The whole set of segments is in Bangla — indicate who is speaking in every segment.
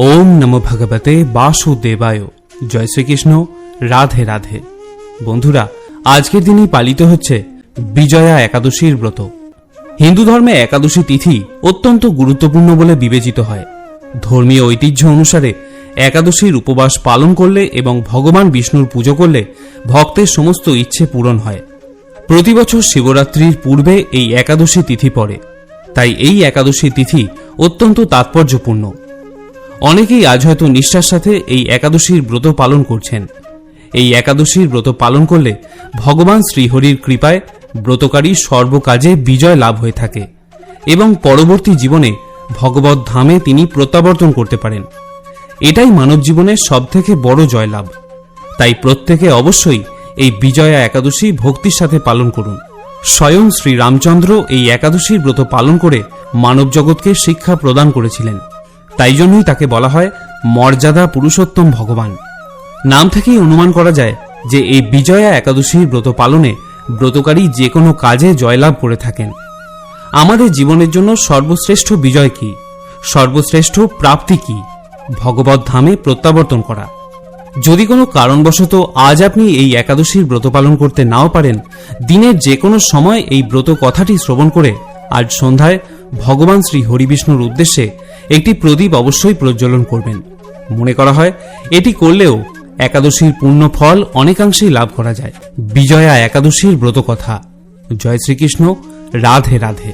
Speaker 1: ওম নম ভগবতে বাসুদেবায়। জয় শ্রীকৃষ্ণ। রাধে রাধে। বন্ধুরা, আজকের দিনই পালিত হচ্ছে বিজয়া একাদশীর ব্রত। হিন্দু ধর্মে একাদশী তিথি অত্যন্ত গুরুত্বপূর্ণ বলে বিবেচিত হয়। ধর্মীয় ঐতিহ্য অনুসারে একাদশীর উপবাস পালন করলে এবং ভগবান বিষ্ণুর পুজো করলে ভক্তের সমস্ত ইচ্ছে পূরণ হয়। প্রতি বছর শিবরাত্রির পূর্বে এই একাদশী তিথি পড়ে। তাই এই একাদশী তিথি অত্যন্ত তাৎপর্যপূর্ণ। অনেকেই আজ হয়তো নিষ্ঠার সাথে এই একাদশীর ব্রত পালন করছেন। এই একাদশীর ব্রত পালন করলে ভগবান শ্রীহরির কৃপায় ব্রতকারী সর্বকাজে বিজয় লাভ হয়ে থাকে এবং পরবর্তী জীবনে ভগবত ধামে তিনি প্রত্যাবর্তন করতে পারেন। এটাই মানব জীবনের সবথেকে বড় জয়লাভ। তাই প্রত্যেকে অবশ্যই এই বিজয়া একাদশী ভক্তির সাথে পালন করুন। স্বয়ং শ্রীরামচন্দ্র এই একাদশীর ব্রত পালন করে মানব জগৎকে শিক্ষা প্রদান করেছিলেন। তাই জন্যই তাকে বলা হয় মর্যাদা পুরুষোত্তম ভগবান। নাম থেকেই অনুমান করা যায় যে এই বিজয়া একাদশীর ব্রত পালনে ব্রতকারী যে কোনো কাজে জয়লাভ করে থাকেন। আমাদের জীবনের জন্য সর্বশ্রেষ্ঠ বিজয় কি? সর্বশ্রেষ্ঠ প্রাপ্তি কি? ভগবত ধামে প্রত্যাবর্তন করা। যদি কোনো কারণবশত আজ আপনি এই একাদশীর ব্রত পালন করতে নাও পারেন, দিনের যে কোনো সময় এই ব্রত কথাটি শ্রবণ করে আজ সন্ধ্যায় ভগবান শ্রী হরিবিষ্ণুর উদ্দেশ্যে একটি প্রদীপ অবশ্যই প্রজ্বলন করবেন। মনে করা হয়, এটি করলেও একাদশীর পূর্ণ ফল অনেকাংশেই লাভ করা যায়। বিজয়া একাদশীর ব্রত কথা জয় শ্রীকৃষ্ণ, রাধে রাধে।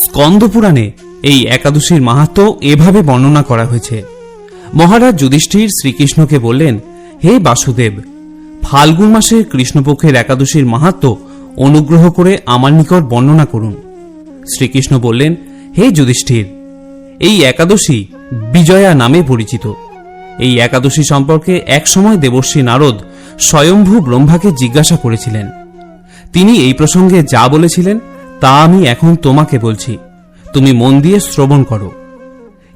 Speaker 1: স্কন্দ পুরাণে এই একাদশীর মাহাত্ম এভাবে বর্ণনা করা হয়েছে। মহারাজ যুধিষ্ঠির শ্রীকৃষ্ণকে বললেন, হে বাসুদেব, ফাল্গুন মাসের কৃষ্ণপক্ষের একাদশীর মাহাত্ম অনুগ্রহ করে আমার নিকট বর্ণনা করুন। শ্রীকৃষ্ণ বললেন, হে যুধিষ্ঠির, এই একাদশী বিজয়া নামে পরিচিত। এই একাদশী সম্পর্কে একসময় দেবর্ষী নারদ স্বয়ম্ভু ব্রহ্মাকে জিজ্ঞাসা করেছিলেন। তিনি এই প্রসঙ্গে যা বলেছিলেন, তা আমি এখন তোমাকে বলছি। তুমি মন দিয়ে শ্রবণ করো।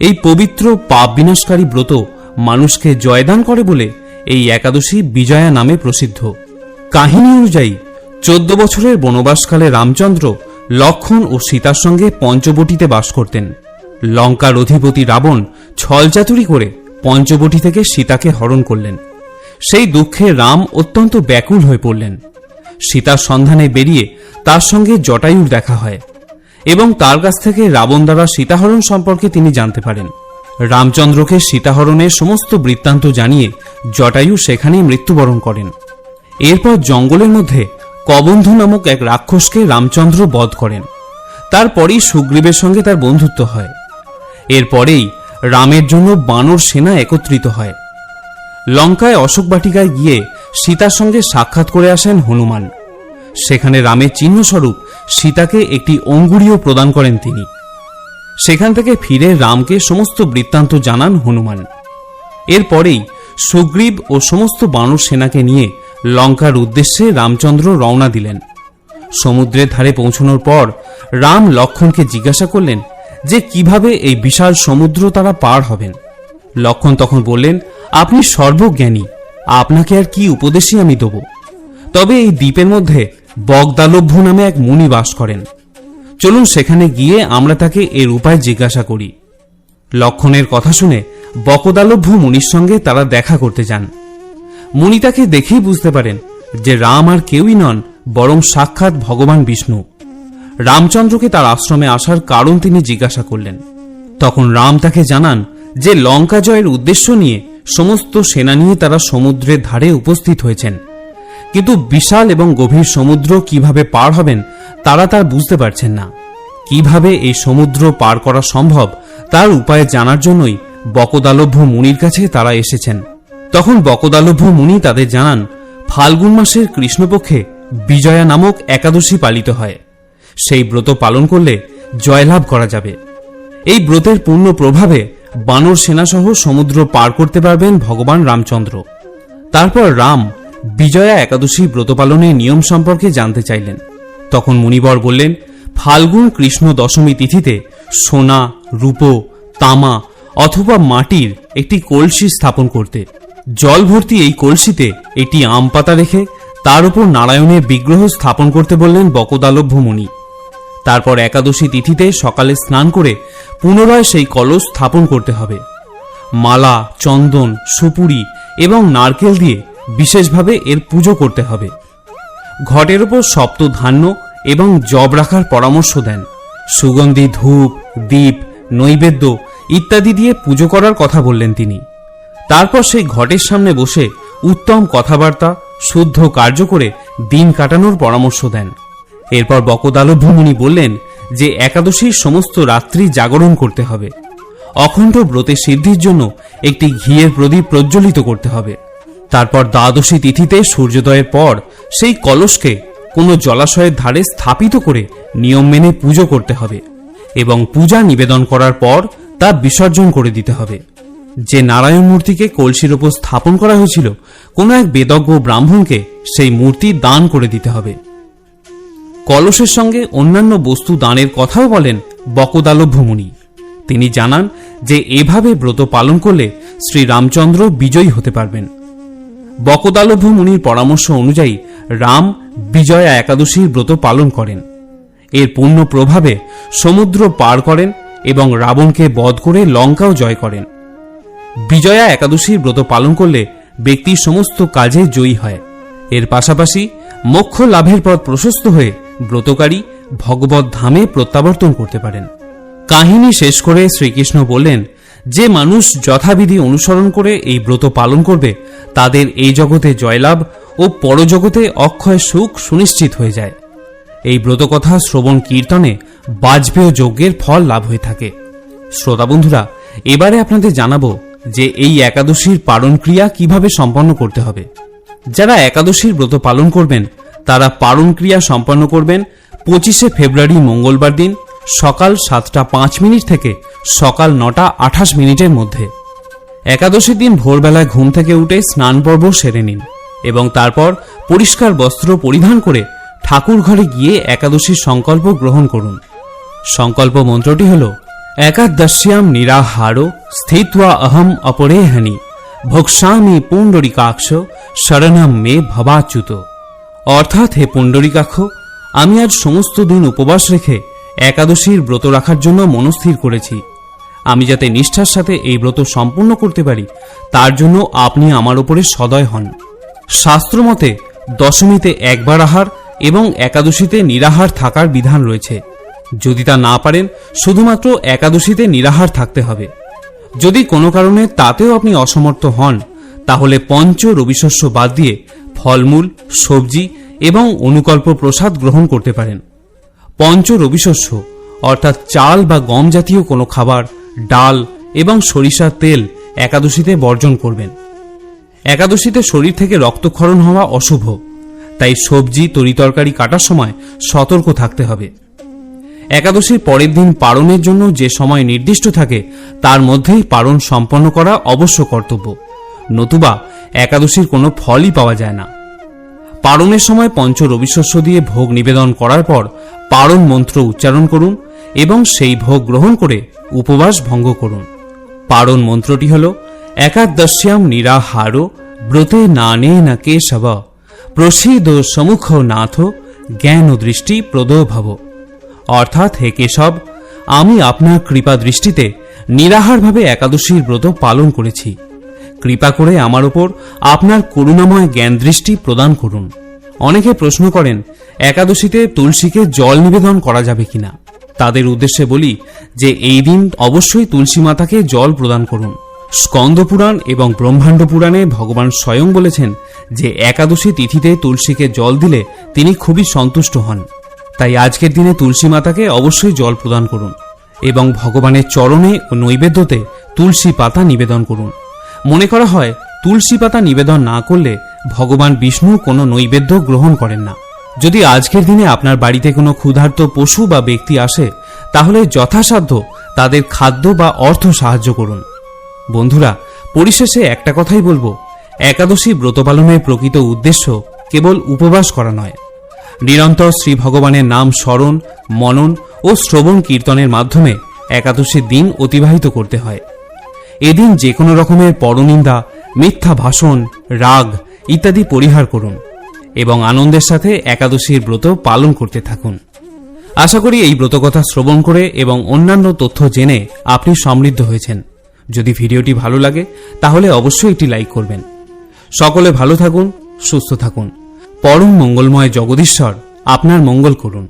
Speaker 1: এই পবিত্র পাপ বিনাশকারী ব্রত মানুষকে জয়দান করে বলে এই একাদশী বিজয়া নামে প্রসিদ্ধ। কাহিনী অনুযায়ী, চোদ্দ বছরের বনবাসকালে রামচন্দ্র লক্ষণ ও সীতার সঙ্গে পঞ্চবটিতে বাস করতেন। লঙ্কার অধিপতি রাবণ ছলচাতুরি করে পঞ্চবটি থেকে সীতাকে হরণ করলেন। সেই দুঃখে রাম অত্যন্ত ব্যাকুল হয়ে পড়লেন। সীতার সন্ধানে বেরিয়ে তার সঙ্গে জটায়ুর দেখা হয় এবং তার কাছ থেকে রাবণ দ্বারা সীতাহরণ সম্পর্কে তিনি জানতে পারেন। রামচন্দ্রকে সীতাহরণের সমস্ত বৃত্তান্ত জানিয়ে জটায়ু সেখানেই মৃত্যুবরণ করেন। এরপর জঙ্গলের মধ্যে কবন্ধু নামক এক রাক্ষসকে রামচন্দ্র বধ করেন। তারপরেই সুগ্রীবের সঙ্গে তার বন্ধুত্ব হয়। এরপরেই রামের জন্য বানর সেনা একত্রিত হয়। লঙ্কায় অশোক বাটিকায় গিয়ে সীতার সঙ্গে সাক্ষাৎ করে আসেন হনুমান। সেখানে রামের চিহ্নস্বরূপ সীতাকে একটি অঙ্গুরীয় প্রদান করেন তিনি। সেখান থেকে ফিরে রামকে সমস্ত বৃত্তান্ত জানান হনুমান। এরপরেই সুগ্রীব ও সমস্ত বানর সেনাকে নিয়ে লঙ্কার উদ্দেশ্যে রামচন্দ্র রওনা দিলেন। সমুদ্রের ধারে পৌঁছানোর পর রাম লক্ষণকে জিজ্ঞাসা করলেন যে কীভাবে এই বিশাল সমুদ্র তারা পার হবেন। লক্ষণ তখন বললেন, আপনি সর্বজ্ঞানী, আপনাকে আর কি উপদেশই আমি দেব? তবে এই দ্বীপের মধ্যে বগদালভ্য নামে এক মুনি বাস করেন। চলুন সেখানে গিয়ে আমরা তাকে এর উপায় জিজ্ঞাসা করি। লক্ষণের কথা শুনে বকদালভ্য মুনির সঙ্গে তারা দেখা করতে যান। মুনি তাকে দেখেই বুঝতে পারেন যে রাম আর কেউই নন, বরং সাক্ষাৎ ভগবান বিষ্ণু। রামচন্দ্রকে তার আশ্রমে আসার কারণ তিনি জিজ্ঞাসা করলেন। তখন রাম তাকে জানান যে লঙ্কা জয়ের উদ্দেশ্য নিয়ে সমস্ত সেনা নিয়ে তারা সমুদ্রের ধারে উপস্থিত হয়েছেন। কিন্তু বিশাল এবং গভীর সমুদ্র কীভাবে পার হবেন, তারা তার বুঝতে পারছেন না। কীভাবে এই সমুদ্র পার করা সম্ভব, তার উপায় জানার জন্যই বকদালভ্য মুনির কাছে তারা এসেছেন। তখন বকদালভ্য মুনি তাদের জানান, ফাল্গুন মাসের কৃষ্ণপক্ষে বিজয়া নামক একাদশী পালিত হয়। সেই ব্রত পালন করলে জয়লাভ করা যাবে। এই ব্রতের পূর্ণ প্রভাবে বানর সেনাসহ সমুদ্র পার করতে পারবেন ভগবান রামচন্দ্র। তারপর রাম বিজয়া একাদশী ব্রত পালনের নিয়ম সম্পর্কে জানতে চাইলেন। তখন মুনিবর বললেন, ফাল্গুন কৃষ্ণ দশমী তিথিতে সোনা, রূপো, তামা অথবা মাটির একটি কলসি স্থাপন করতে। জল ভর্তি এই কলসিতে একটি আম পাতা রেখে তার উপর নারায়ণের বিগ্রহ স্থাপন করতে বললেন বকদালভ্য মুনি। তারপর একাদশী তিথিতে সকালে স্নান করে পুনরায় সেই কলস স্থাপন করতে হবে। মালা, চন্দন, সুপুরি এবং নারকেল দিয়ে বিশেষভাবে এর পুজো করতে হবে। ঘটের ওপর সপ্ত ধান্য এবং জব রাখার পরামর্শ দেন। সুগন্ধি, ধূপ, দীপ, নৈবেদ্য ইত্যাদি দিয়ে পুজো করার কথা বললেন তিনি। তারপর সেই ঘটের সামনে বসে উত্তম কথাবার্তা, শুদ্ধ কার্য করে দিন কাটানোর পরামর্শ দেন। এরপর বকদালভ্যমুনি বললেন যে একাদশীর সমস্ত রাত্রি জাগরণ করতে হবে। অখণ্ড ব্রতের সিদ্ধির জন্য একটি ঘিয়ের প্রদীপ প্রজ্বলিত করতে হবে। তারপর দ্বাদশী তিথিতে সূর্যোদয়ের পর সেই কলসকে কোনো জলাশয়ের ধারে স্থাপিত করে নিয়ম মেনে পুজো করতে হবে এবং পূজা নিবেদন করার পর তা বিসর্জন করে দিতে হবে। যে নারায়ণ মূর্তিকে কলসির ওপর স্থাপন করা হয়েছিল, কোনো এক বেদজ্ঞ ব্রাহ্মণকে সেই মূর্তি দান করে দিতে হবে। কলসের সঙ্গে অন্যান্য বস্তু দানের কথাও বলেন বকদালভ্য মুনি তিনি জানান যে, এভাবে ব্রত পালন করলে শ্রী রামচন্দ্র বিজয়ী হতে পারবেন। বকদালভ্য মুনির পরামর্শ অনুযায়ী রাম বিজয়া একাদশীর ব্রত পালন করেন। এর পূর্ণ প্রভাবে সমুদ্র পার করেন এবং রাবণকে বধ করে লঙ্কাও জয় করেন। বিজয়া একাদশীর ব্রত পালন করলে ব্যক্তি সমস্ত কাজে জয়ী হয়। এর পাশাপাশি মোক্ষ লাভের পথ প্রশস্ত হয়ে ব্রতকারী ভগবত ধামে প্রত্যাবর্তন করতে পারেন। কাহিনী শেষ করে শ্রীকৃষ্ণ বললেন, যে মানুষ যথাবিধি অনুসরণ করে এই ব্রত পালন করবে, তাদের এই জগতে জয়লাভ ও পরজগতে অক্ষয় সুখ সুনিশ্চিত হয়ে যায়। এই ব্রতকথা শ্রবণ কীর্তনে বাজপেয় যজ্ঞের ফল লাভ হয়ে থাকে। শ্রোতা বন্ধুরা, এবারে আপনাদের জানাব যে এই একাদশীর পালন ক্রিয়া কীভাবে সম্পন্ন করতে হবে। যারা একাদশীর ব্রত পালন করবেন, তারা পালন ক্রিয়া সম্পন্ন করবেন পঁচিশে ফেব্রুয়ারি মঙ্গলবার দিন সকাল সাতটা পাঁচ মিনিট থেকে সকাল নটা আঠাশ মিনিটের মধ্যে। একাদশীর দিন ভোরবেলায় ঘুম থেকে উঠে স্নান পর্ব সেরে নিন এবং তারপর পরিষ্কার বস্ত্র পরিধান করে ঠাকুর ঘরে গিয়ে একাদশীর সংকল্প গ্রহণ করুন। সংকল্প মন্ত্রটি হল একাদশ্যাম নিরাহারো স্থিত্বা অহম অপরেহানি ভোক্সামি পুণ্ডরিকাক্ষ শরণম মে ভবাচ্যুত অর্থাৎ হে পুণ্ডরিকাক্ষ, আমি আজ সমস্ত দিন উপবাস রেখে একাদশীর ব্রত রাখার জন্য মনস্থির করেছি। আমি যাতে নিষ্ঠার সাথে এই ব্রত সম্পূর্ণ করতে পারি, তার জন্য আপনি আমার উপরে সদয় হন। শাস্ত্রমতে দশমীতে একবার আহার এবং একাদশীতে নিরাহার থাকার বিধান রয়েছে। যদি তা না পারেন, শুধুমাত্র একাদশীতে নিরাহার থাকতে হবে। যদি কোনো কারণে তাতেও আপনি অসমর্থ হন, তাহলে পঞ্চ রবিশস্য বাদ দিয়ে ফলমূল, সবজি এবং অনুকল্প প্রসাদ গ্রহণ করতে পারেন। পঞ্চ রবিশস্য, অর্থাৎ চাল বা গম জাতীয় কোনো খাবার, ডাল এবং সরিষার তেল একাদশীতে বর্জন করবেন। একাদশীতে শরীর থেকে রক্তক্ষরণ হওয়া অশুভ, তাই সবজি তরিতরকারি কাটার সময় সতর্ক থাকতে হবে। একাদশীর পরের দিন পালনের জন্য যে সময় নির্দিষ্ট থাকে, তার মধ্যেই পালন সম্পন্ন করা অবশ্য কর্তব্য। নতুবা একাদশীর কোনো ফলই পাওয়া যায় না। পারণের সময় পঞ্চ রবিশস্য দিয়ে ভোগ নিবেদন করার পর পারণ মন্ত্র উচ্চারণ করুন এবং সেই ভোগ গ্রহণ করে উপবাস ভঙ্গ করুন। পারণ মন্ত্রটি হল, একাদশ্যাম নিরাহারো ব্রতে নানে না কেশব প্রসিদ সমুখ নাথ জ্ঞান ও দৃষ্টি প্রদো ভব অর্থাৎ হে কেশব, আমি আপনার কৃপা দৃষ্টিতে নিরাহারভাবে একাদশীর ব্রত পালন করেছি। কৃপা করে আমার ওপর আপনার করুণাময় জ্ঞান দৃষ্টি প্রদান করুন। অনেকে প্রশ্ন করেন, একাদশীতে তুলসীকে জল নিবেদন করা যাবে কিনা? তাদের উদ্দেশ্যে বলি যে এই দিন অবশ্যই তুলসী মাতাকে জল প্রদান করুন। স্কন্দ পুরাণ এবং ব্রহ্মাণ্ড পুরাণে ভগবান স্বয়ং বলেছেন যে একাদশী তিথিতে তুলসীকে জল দিলে তিনি খুবই সন্তুষ্ট হন। তাই আজকের দিনে তুলসী মাতাকে অবশ্যই জল প্রদান করুন এবং ভগবানের চরণে ও নৈবেদ্যতে তুলসী পাতা নিবেদন করুন। মনে করা হয়, তুলসী পাতা নিবেদন না করলে ভগবান বিষ্ণু কোনো নৈবেদ্য গ্রহণ করেন না। যদি আজকের দিনে আপনার বাড়িতে কোনো ক্ষুধার্ত পশু বা ব্যক্তি আসে, তাহলে যথাসাধ্য তাদের খাদ্য বা অর্থ সাহায্য করুন। বন্ধুরা, পরিশেষে একটা কথাই বলব, একাদশী ব্রত পালনের প্রকৃত উদ্দেশ্য কেবল উপবাস করা নয়। নিরন্তর শ্রী ভগবানের নাম স্মরণ, মনন ও শ্রবণ কীর্তনের মাধ্যমে একাদশীর দিন অতিবাহিত করতে হয়। এদিন যে কোনো রকমের পরনিন্দা, মিথ্যা ভাষণ, রাগ ইত্যাদি পরিহার করুন এবং আনন্দের সাথে একাদশীর ব্রত পালন করতে থাকুন। আশা করি এই ব্রতকথা শ্রবণ করে এবং অন্যান্য তথ্য জেনে আপনি সমৃদ্ধ হয়েছেন। যদি ভিডিওটি ভালো লাগে, তাহলে অবশ্যই একটি লাইক করবেন। সকলে ভালো থাকুন, সুস্থ থাকুন। পরম মঙ্গলময় জগদীশ্বর আপনার মঙ্গল করুন।